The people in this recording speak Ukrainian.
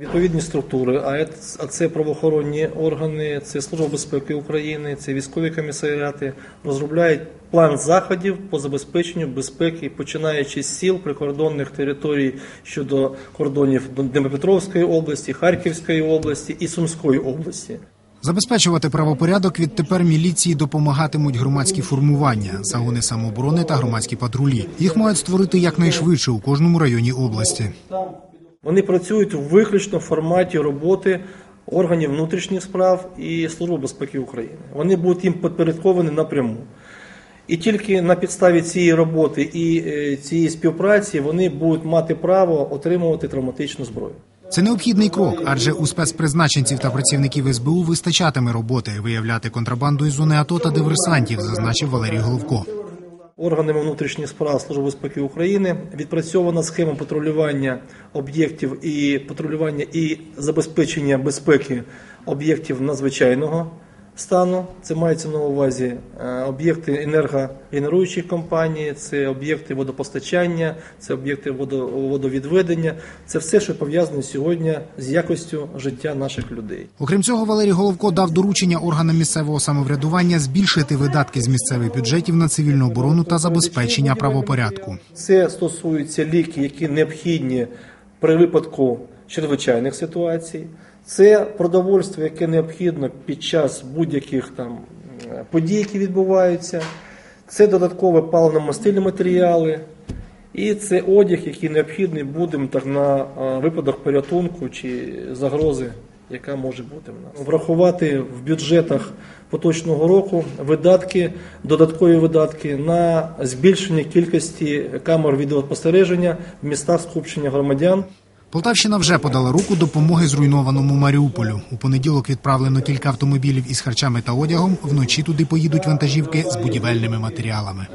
Відповідні структури, а це правоохоронні органи, це Служба безпеки України, це військові комісаріати, розробляють план заходів по забезпеченню безпеки, починаючи з сіл прикордонних територій щодо кордонів Дніпропетровської області, Харківської області і Сумської області. Забезпечувати правопорядок відтепер міліції допомагатимуть громадські формування, загони самооборони та громадські патрулі. Їх мають створити якнайшвидше у кожному районі області. Вони працюють виключно в форматі роботи органів внутрішніх справ і Служби безпеки України. Вони будуть їм підпорядковані напряму. І тільки на підставі цієї роботи і е, цієї співпраці вони будуть мати право отримувати травматичну зброю. Це необхідний крок, адже у спецпризначенців та працівників СБУ вистачатиме роботи виявляти контрабанду із зони АТО та диверсантів, зазначив Валерій Головко. Органами внутрішніх справ Служби безпеки України. Відпрацьована схема патрулювання об'єктів і патрулювання і забезпечення безпеки об'єктів надзвичайного стану. Це мається на увазі е, об'єкти енергогенеруючих компаній, це об'єкти водопостачання, це об'єкти водо- водовідведення. Це все, що пов'язане сьогодні з якостю життя наших людей. Окрім цього, Валерій Головко дав доручення органам місцевого самоврядування збільшити видатки з місцевих бюджетів на цивільну оборону та забезпечення правопорядку. Це стосується ліки, які необхідні при випадку чрезвичайних ситуацій. Це продовольство, яке необхідно під час будь-яких там е, подій, які відбуваються. Це додаткове паливно-мастильні матеріали. І це одяг, який необхідний буде так, на е, випадок порятунку чи загрози, яка може бути в нас. Врахувати в бюджетах поточного року видатки, додаткові видатки на збільшення кількості камер відеоспостереження в містах скупчення громадян. Полтавщина вже подала руку допомоги зруйнованому Маріуполю. У понеділок відправлено кілька автомобілів із харчами та одягом. Вночі туди поїдуть вантажівки з будівельними матеріалами.